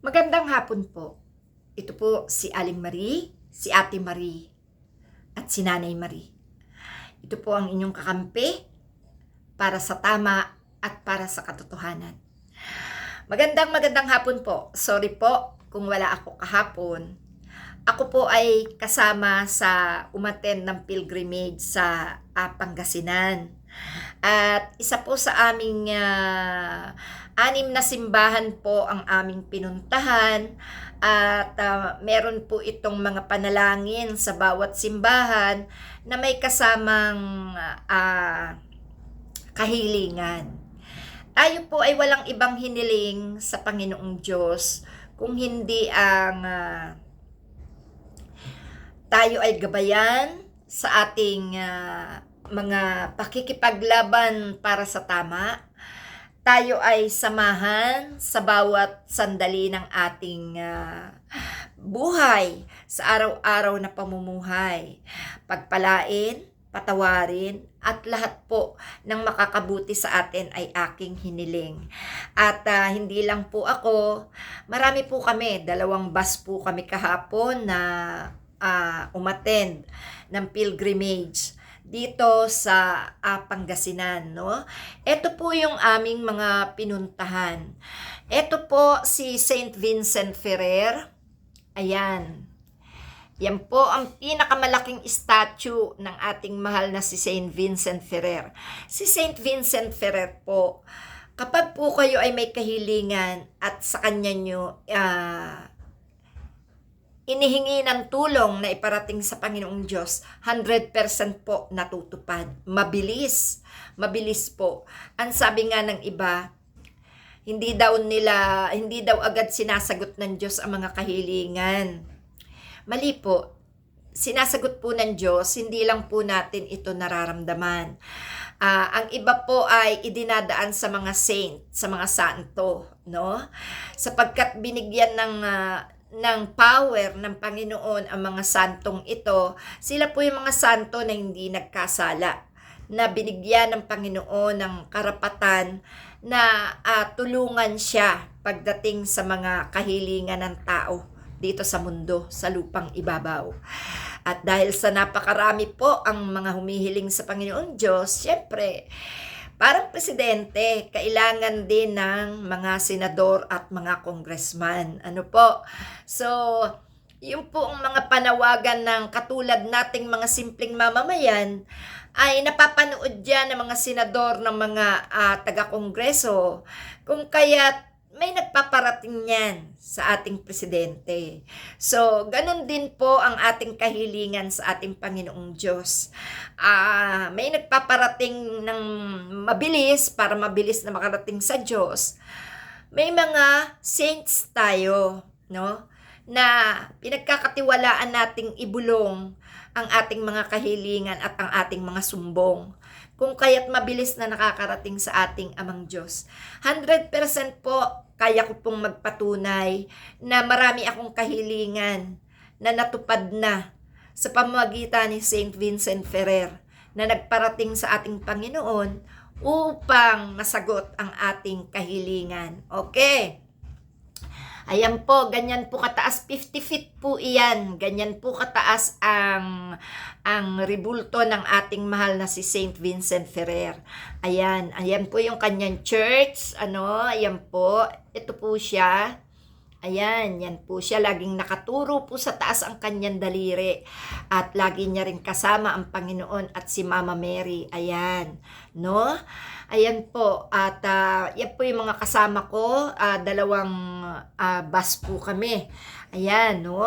Magandang hapon po. Ito po si Aling Marie, si Ate Marie, at si Nanay Marie. Ito po ang inyong kakampi para sa tama at para sa katotohanan. Magandang magandang hapon po. Sorry po kung wala ako kahapon. Ako po ay kasama sa umaten ng pilgrimage sa ah, Pangasinan. At isa po sa aming ah, anim na simbahan po ang aming pinuntahan at ah, meron po itong mga panalangin sa bawat simbahan na may kasamang ah, kahilingan. Tayo po ay walang ibang hiniling sa Panginoong Diyos kung hindi ang ah, tayo ay gabayan sa ating ah, mga pakikipaglaban para sa tama. Tayo ay samahan sa bawat sandali ng ating ah, buhay sa araw-araw na pamumuhay. Pagpalain, patawarin, at lahat po ng makakabuti sa atin ay aking hiniling. At ah, hindi lang po ako, marami po kami, dalawang bus po kami kahapon na ah, umattend ng pilgrimage dito sa ah, Pangasinan, no? Ito po yung aming mga pinuntahan. Ito po si Saint Vincent Ferrer. Ayan. Yan po ang pinakamalaking statue ng ating mahal na si Saint Vincent Ferrer. Si Saint Vincent Ferrer po, kapag po kayo ay may kahilingan at sa kanya nyo ah, inihingi ng tulong na iparating sa Panginoong Diyos, 100% po natutupad. Mabilis. Mabilis po. Ang sabi nga ng iba, hindi daw nila, hindi daw agad sinasagot ng Diyos ang mga kahilingan. Mali po. Sinasagot po ng Diyos, hindi lang po natin ito nararamdaman. Ah, ang iba po ay idinadaan sa mga saint, sa mga santo, no? Sapagkat binigyan ng ah, ng power ng Panginoon ang mga santong ito, sila po yung mga santo na hindi nagkasala, na binigyan ng Panginoon ng karapatan na ah, tulungan siya pagdating sa mga kahilingan ng tao dito sa mundo, sa lupang ibabaw. At dahil sa napakarami po ang mga humihiling sa Panginoon Diyos, syempre, parang presidente, kailangan din ng mga senador at mga congressman. Ano po? So, yung po ang mga panawagan ng katulad nating mga simpleng mamamayan ay napapanood dyan ng mga senador ng mga ah, taga-kongreso kung kaya't may nagpaparating yan sa ating presidente. So, ganun din po ang ating kahilingan sa ating Panginoong Diyos. Ah, may nagpaparating ng mabilis para mabilis na makarating sa Diyos. May mga saints tayo, no? Na pinagkakatiwalaan nating ibulong ang ating mga kahilingan at ang ating mga sumbong kung kaya't mabilis na nakakarating sa ating amang Diyos. 100% po kaya ko pong magpatunay na marami akong kahilingan na natupad na sa pamamagitan ni St. Vincent Ferrer na nagparating sa ating Panginoon upang masagot ang ating kahilingan. Okay. Ayan po, ganyan po kataas, 50 feet po iyan. Ganyan po kataas ang ang ribulto ng ating mahal na si Saint Vincent Ferrer. Ayan, ayan po yung kanyang church. Ano, ayan po. Ito po siya. Ayan, yan po siya. Laging nakaturo po sa taas ang kanyang daliri. At lagi niya rin kasama ang Panginoon at si Mama Mary. Ayan, no? Ayan po. At ah, yan po yung mga kasama ko. Ah, dalawang ah, bus po kami. Ayan, no?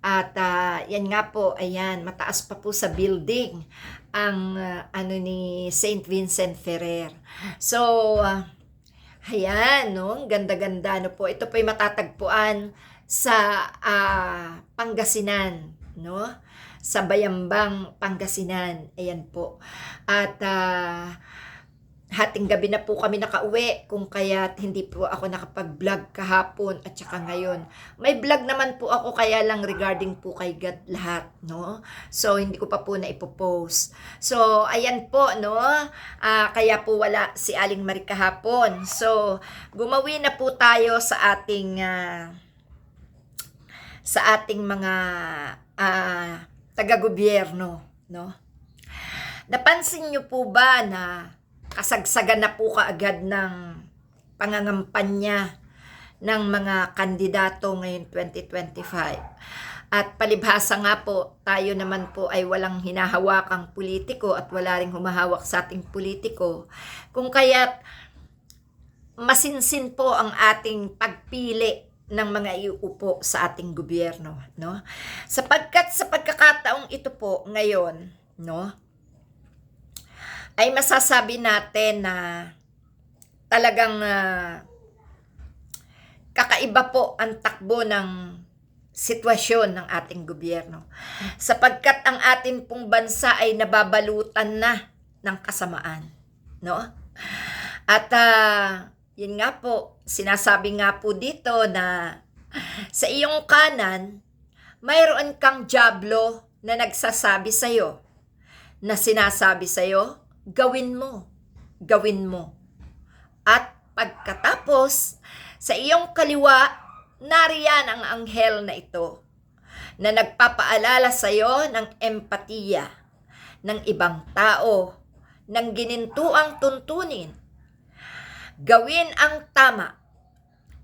At ah, yan nga po, ayan, mataas pa po sa building ang ah, ano ni St. Vincent Ferrer. So, ah, ayan, no? Ang Ganda-ganda, no po. Ito po ay matatagpuan sa ah, Pangasinan, no? Sa Bayambang, Pangasinan. Ayan po. At ah, hating gabi na po kami nakauwi kung kaya hindi po ako nakapag-vlog kahapon at saka ngayon. May vlog naman po ako kaya lang regarding po kay God lahat, no? So, hindi ko pa po na ipopost. So, ayan po, no? Ah, kaya po wala si Aling Marie kahapon. So, gumawi na po tayo sa ating ah, sa ating mga ah, taga-gobyerno, no? Napansin niyo po ba na kasagsagan na po kaagad ng pangangampanya ng mga kandidato ngayon 2025. At palibhasa nga po, tayo naman po ay walang hinahawakang politiko at wala ring humahawak sa ating politiko. Kung kaya't masinsin po ang ating pagpili ng mga iuupo sa ating gobyerno, no? Sapagkat sa pagkakataong ito po ngayon, no? Ay masasabi natin na talagang ah, kakaiba po ang takbo ng sitwasyon ng ating gobyerno. Sapagkat ang ating pong bansa ay nababalutan na ng kasamaan. No? At ah, yun nga po, sinasabi nga po dito na sa iyong kanan, mayroon kang jablo na nagsasabi sa'yo, na sinasabi sa'yo, gawin mo, gawin mo. At pagkatapos, sa iyong kaliwa, nariyan ang anghel na ito na nagpapaalala sa iyo ng empatiya ng ibang tao, ng ginintuang tuntunin. Gawin ang tama,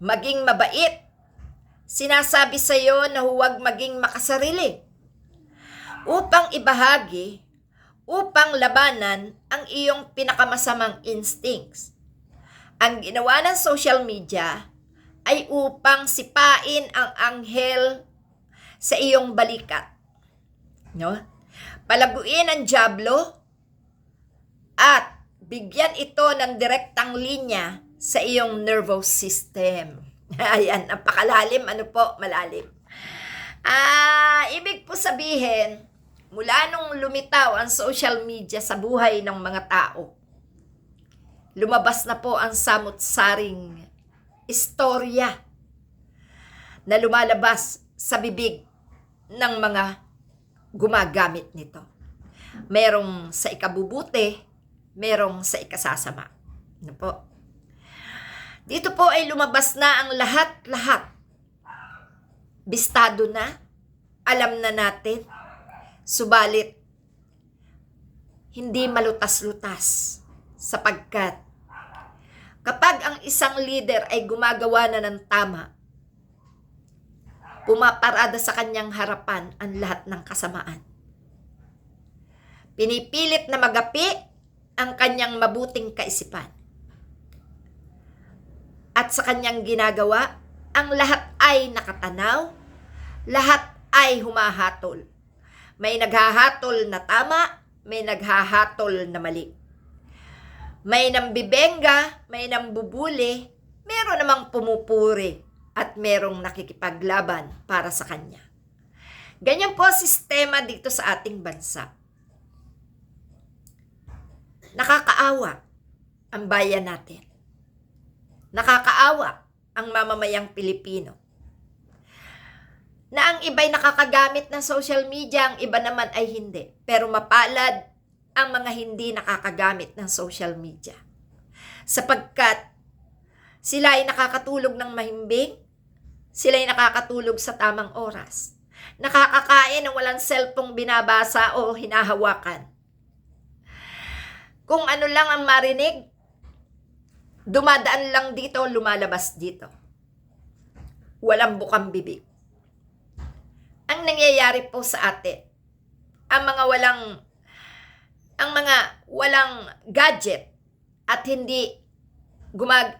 maging mabait. Sinasabi sa iyo na huwag maging makasarili upang ibahagi upang labanan ang iyong pinakamasamang instincts. Ang ginawa ng social media ay upang sipain ang anghel sa iyong balikat. No? Palaguin ang Diablo at bigyan ito ng direktang linya sa iyong nervous system. Ayan, napakalalim. Ano po? Malalim. Ah, ibig po sabihin, mula nung lumitaw ang social media sa buhay ng mga tao, lumabas na po ang samot-saring istorya na lumalabas sa bibig ng mga gumagamit nito. Merong sa ikabubuti, merong sa ikasasama. Ano po? Dito po ay lumabas na ang lahat-lahat. Bistado na, alam na natin, Subalit, hindi malutas-lutas sapagkat kapag ang isang leader ay gumagawa na ng tama, pumaparada sa kanyang harapan ang lahat ng kasamaan. Pinipilit na magapi ang kanyang mabuting kaisipan. At sa kanyang ginagawa, ang lahat ay nakatanaw, lahat ay humahatol may naghahatol na tama, may naghahatol na mali. May nambibenga, may nambubuli, meron namang pumupuri at merong nakikipaglaban para sa kanya. Ganyan po sistema dito sa ating bansa. Nakakaawa ang bayan natin. Nakakaawa ang mamamayang Pilipino na ang iba'y nakakagamit ng social media, ang iba naman ay hindi. Pero mapalad ang mga hindi nakakagamit ng social media. Sapagkat sila ay nakakatulog ng mahimbing, sila ay nakakatulog sa tamang oras. Nakakakain ng walang cellphone binabasa o hinahawakan. Kung ano lang ang marinig, dumadaan lang dito, lumalabas dito. Walang bukang bibig ang nangyayari po sa atin. Ang mga walang ang mga walang gadget at hindi gumag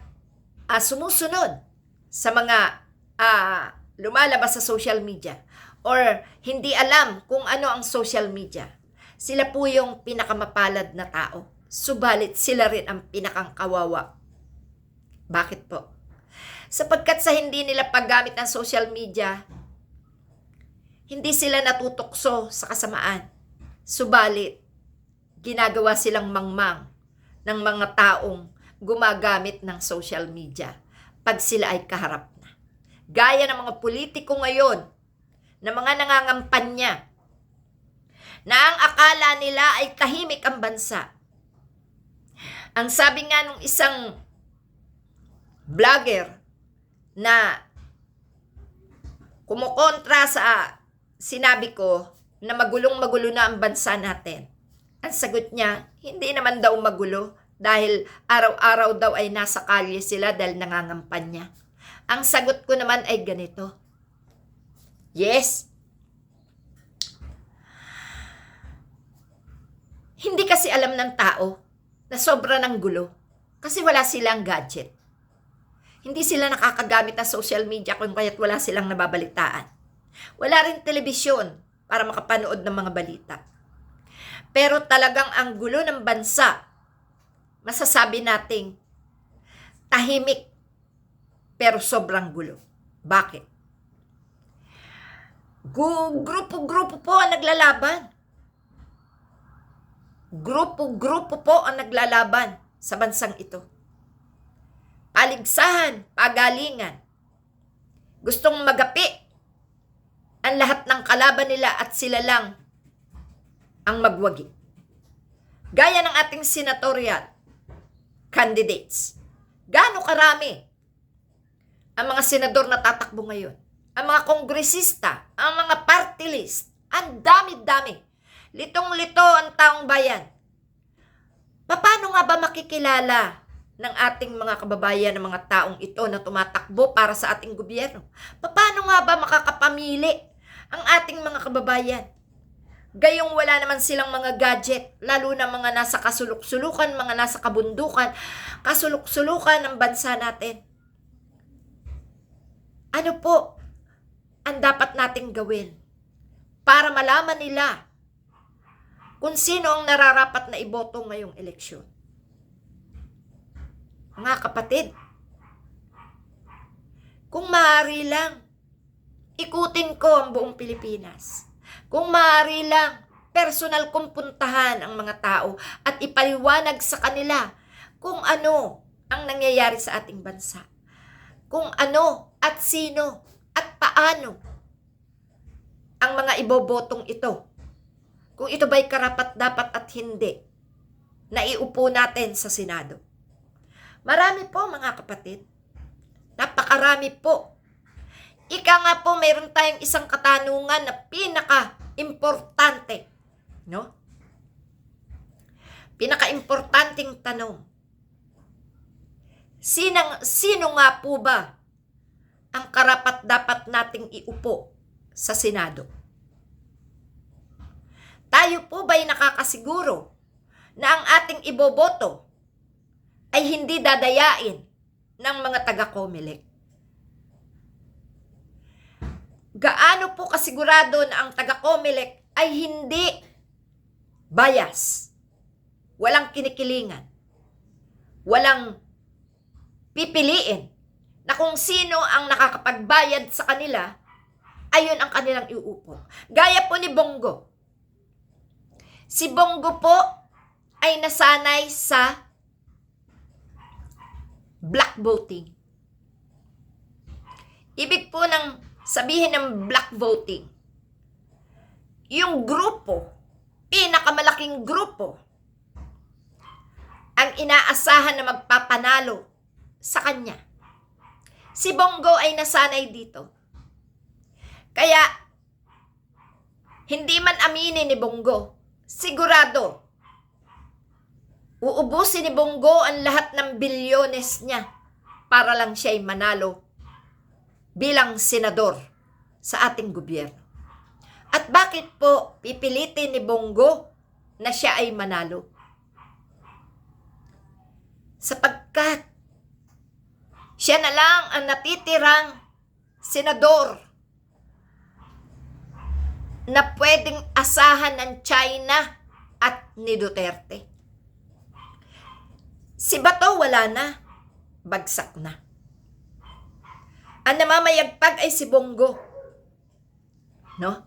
uh, sumusunod sa mga uh, lumalabas sa social media or hindi alam kung ano ang social media. Sila po yung pinakamapalad na tao. Subalit sila rin ang pinakang kawawa. Bakit po? Sapagkat sa hindi nila paggamit ng social media, hindi sila natutokso sa kasamaan. Subalit, ginagawa silang mangmang ng mga taong gumagamit ng social media pag sila ay kaharap na. Gaya ng mga politiko ngayon na mga nangangampanya na ang akala nila ay tahimik ang bansa. Ang sabi nga nung isang vlogger na kumukontra sa sinabi ko na magulong magulo na ang bansa natin. Ang sagot niya, hindi naman daw magulo dahil araw-araw daw ay nasa kalye sila dahil nangangampanya. Ang sagot ko naman ay ganito. Yes. Hindi kasi alam ng tao na sobra ng gulo kasi wala silang gadget. Hindi sila nakakagamit ng social media kung kaya't wala silang nababalitaan. Wala rin telebisyon para makapanood ng mga balita. Pero talagang ang gulo ng bansa, masasabi nating tahimik pero sobrang gulo. Bakit? Grupo-grupo po ang naglalaban. Grupo-grupo po ang naglalaban sa bansang ito. Paligsahan, pagalingan. Gustong magapi ang lahat ng kalaban nila at sila lang ang magwagi. Gaya ng ating senatorial candidates. Gaano karami ang mga senador na tatakbo ngayon? Ang mga kongresista, ang mga party list, ang dami-dami. Litong-lito ang taong bayan. Paano nga ba makikilala ng ating mga kababayan ng mga taong ito na tumatakbo para sa ating gobyerno? Paano nga ba makakapamili ang ating mga kababayan? Gayong wala naman silang mga gadget, lalo na mga nasa kasuluk-sulukan, mga nasa kabundukan, kasuluk-sulukan ng bansa natin. Ano po ang dapat nating gawin para malaman nila kung sino ang nararapat na iboto ngayong eleksyon? Mga kapatid, kung maaari lang, ikutin ko ang buong Pilipinas. Kung maaari lang, personal kong puntahan ang mga tao at ipaliwanag sa kanila kung ano ang nangyayari sa ating bansa. Kung ano at sino at paano ang mga ibobotong ito. Kung ito ba'y karapat dapat at hindi na iupo natin sa Senado. Marami po mga kapatid. Napakarami po. Ika nga po, mayroon tayong isang katanungan na pinaka-importante. No? Pinaka-importanting tanong. Sinang, sino nga po ba ang karapat dapat nating iupo sa Senado? Tayo po ba'y nakakasiguro na ang ating iboboto ay hindi dadayain ng mga taga-Comelec? Gaano po kasigurado na ang taga-Comelec ay hindi bias, walang kinikilingan, walang pipiliin na kung sino ang nakakapagbayad sa kanila, ayun ang kanilang iuupo. Gaya po ni Bongo. Si Bongo po ay nasanay sa black voting. Ibig po ng sabihin ng black voting, yung grupo, pinakamalaking grupo, ang inaasahan na magpapanalo sa kanya. Si Bongo ay nasanay dito. Kaya, hindi man aminin ni Bongo, sigurado, uubusin ni Bongo ang lahat ng bilyones niya para lang siya ay manalo bilang senador sa ating gobyerno. At bakit po pipilitin ni Bongo na siya ay manalo? Sapagkat siya na lang ang natitirang senador na pwedeng asahan ng China at ni Duterte. Si Bato wala na, bagsak na. Ang namamayagpag ay si Bongo. No?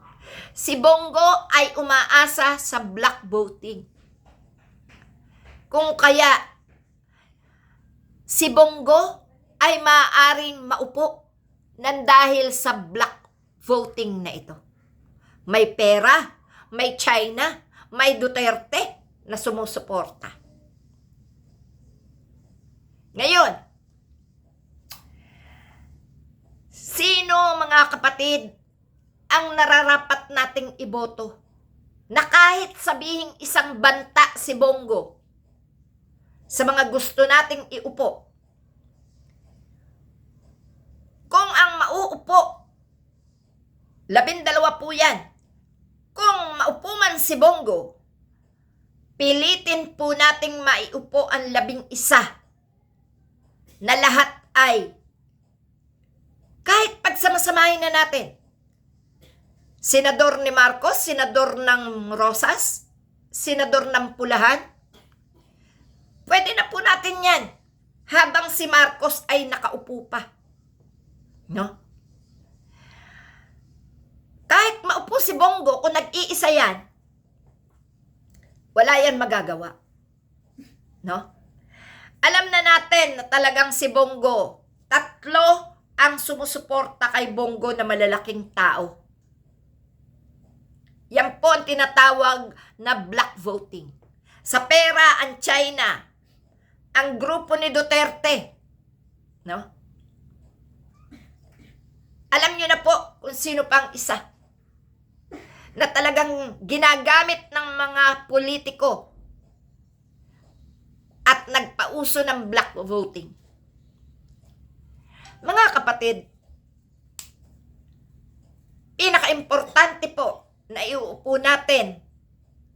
Si Bongo ay umaasa sa black voting. Kung kaya si Bongo ay maaaring maupo ng dahil sa black voting na ito. May pera, may China, may Duterte na sumusuporta. Ngayon, sino mga kapatid ang nararapat nating iboto na kahit sabihing isang banta si Bongo sa mga gusto nating iupo. Kung ang mauupo, labindalawa po yan. Kung maupo man si Bongo, pilitin po nating maiupo ang labing isa na lahat ay kahit pagsamasamahin na natin. Senador ni Marcos, senador ng Rosas, senador ng Pulahan, pwede na po natin yan habang si Marcos ay nakaupo pa. No? Kahit maupo si Bongo, kung nag-iisa yan, wala yan magagawa. No? Alam na natin na talagang si Bongo, tatlo ang sumusuporta kay Bongo na malalaking tao. Yan po ang tinatawag na black voting. Sa pera ang China, ang grupo ni Duterte. No? Alam niyo na po kung sino pang isa na talagang ginagamit ng mga politiko at nagpauso ng black voting. Mga kapatid, pinaka-importante po na iuupo natin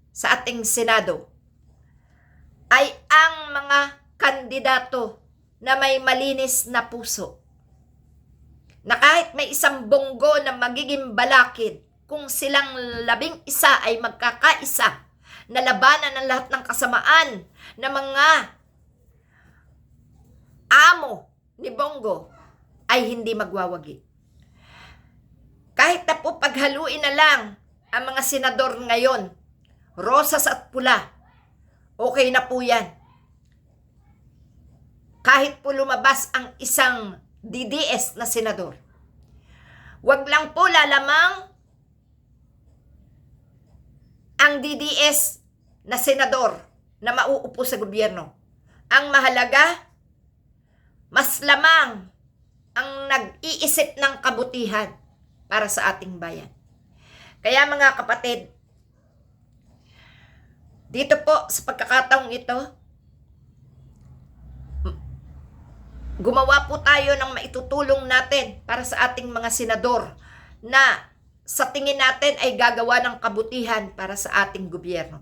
sa ating Senado ay ang mga kandidato na may malinis na puso. Na kahit may isang bonggo na magiging balakid, kung silang labing isa ay magkakaisa, na labanan ng lahat ng kasamaan na mga amo ni Bongo ay hindi magwawagi. Kahit na po paghaluin na lang ang mga senador ngayon, rosas at pula, okay na po yan. Kahit po lumabas ang isang DDS na senador. Huwag lang po lalamang ang DDS na senador na mauupo sa gobyerno. Ang mahalaga, mas lamang ang nag-iisip ng kabutihan para sa ating bayan. Kaya mga kapatid, dito po sa pagkakataong ito, gumawa po tayo ng maitutulong natin para sa ating mga senador na sa tingin natin ay gagawa ng kabutihan para sa ating gobyerno.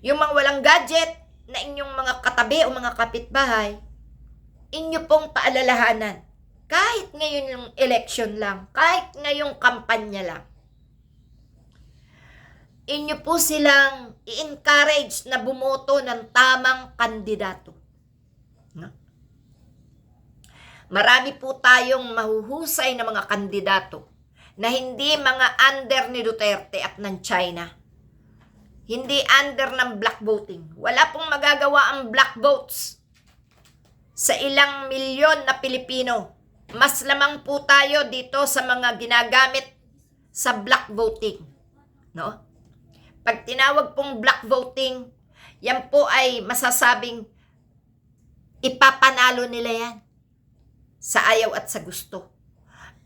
Yung mga walang gadget na inyong mga katabi o mga kapitbahay, inyo pong paalalahanan. Kahit ngayon yung election lang, kahit ngayong kampanya lang, inyo po silang i-encourage na bumoto ng tamang kandidato. Marami po tayong mahuhusay na mga kandidato na hindi mga under ni Duterte at ng China. Hindi under ng black voting. Wala pong magagawa ang black votes sa ilang milyon na Pilipino. Mas lamang po tayo dito sa mga ginagamit sa black voting. No? Pag tinawag pong black voting, yan po ay masasabing ipapanalo nila yan sa ayaw at sa gusto.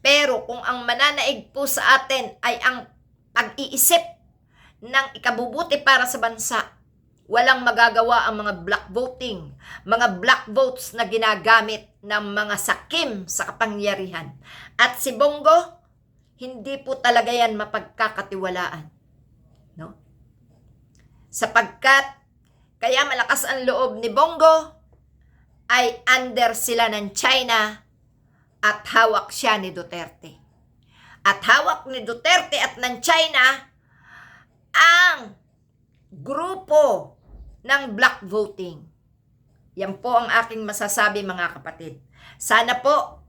Pero kung ang mananaig po sa atin ay ang pag-iisip ng ikabubuti para sa bansa, walang magagawa ang mga black voting, mga black votes na ginagamit ng mga sakim sa kapangyarihan. At si Bongo, hindi po talaga yan mapagkakatiwalaan. No? Sapagkat, kaya malakas ang loob ni Bongo, ay under sila ng China at hawak siya ni Duterte. At hawak ni Duterte at ng China ang grupo ng black voting. Yan po ang aking masasabi mga kapatid. Sana po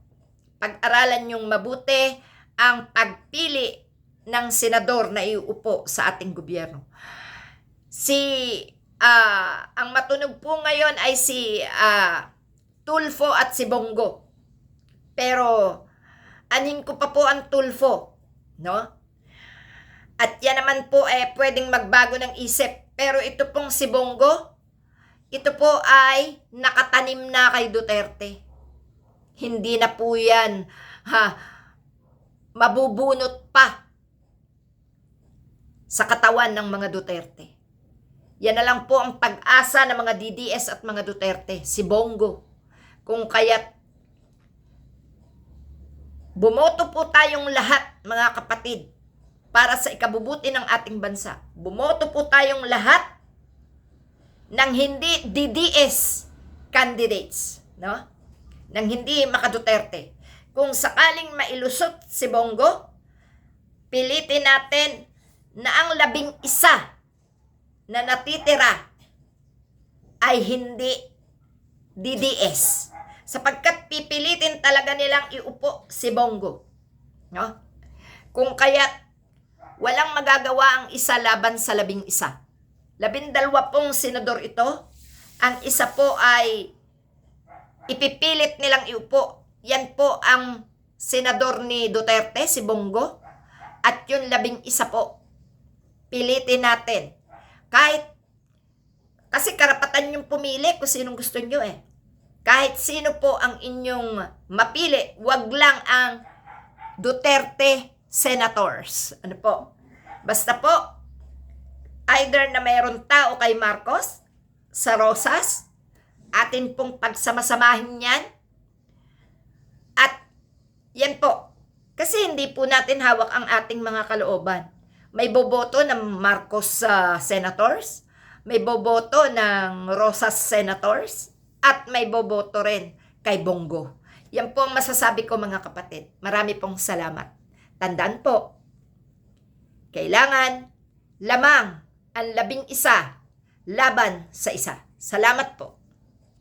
pag-aralan yung mabuti ang pagpili ng senador na iuupo sa ating gobyerno. Si ah, ang matunog po ngayon ay si ah, Tulfo at si Bongo. Pero anin ko pa po ang Tulfo, no? At yan naman po eh pwedeng magbago ng isip. Pero ito pong si Bongo, ito po ay nakatanim na kay Duterte. Hindi na po yan ha, mabubunot pa sa katawan ng mga Duterte. Yan na lang po ang pag-asa ng mga DDS at mga Duterte, si Bongo. Kung kaya't bumoto po tayong lahat, mga kapatid, para sa ikabubuti ng ating bansa. Bumoto po tayong lahat ng hindi DDS candidates, no? Nang hindi makaduterte. Kung sakaling mailusot si Bongo, pilitin natin na ang labing isa na natitira ay hindi DDS. Sapagkat pipilitin talaga nilang iupo si Bongo. No? Kung kaya't walang magagawa ang isa laban sa labing isa. Labindalwa pong senador ito. Ang isa po ay ipipilit nilang iupo. Yan po ang senador ni Duterte, si Bongo. At yung labing isa po, pilitin natin. Kahit, kasi karapatan yung pumili kung sinong gusto nyo eh. Kahit sino po ang inyong mapili, wag lang ang Duterte senators. Ano po? Basta po, either na mayroon tao kay Marcos sa Rosas, atin pong pagsamasamahin yan. At yan po, kasi hindi po natin hawak ang ating mga kalooban. May boboto ng Marcos sa senators, may boboto ng Rosas senators, at may boboto rin kay Bongo. Yan po ang masasabi ko mga kapatid. Marami pong salamat. Tandaan po, kailangan lamang ang labing isa laban sa isa. Salamat po.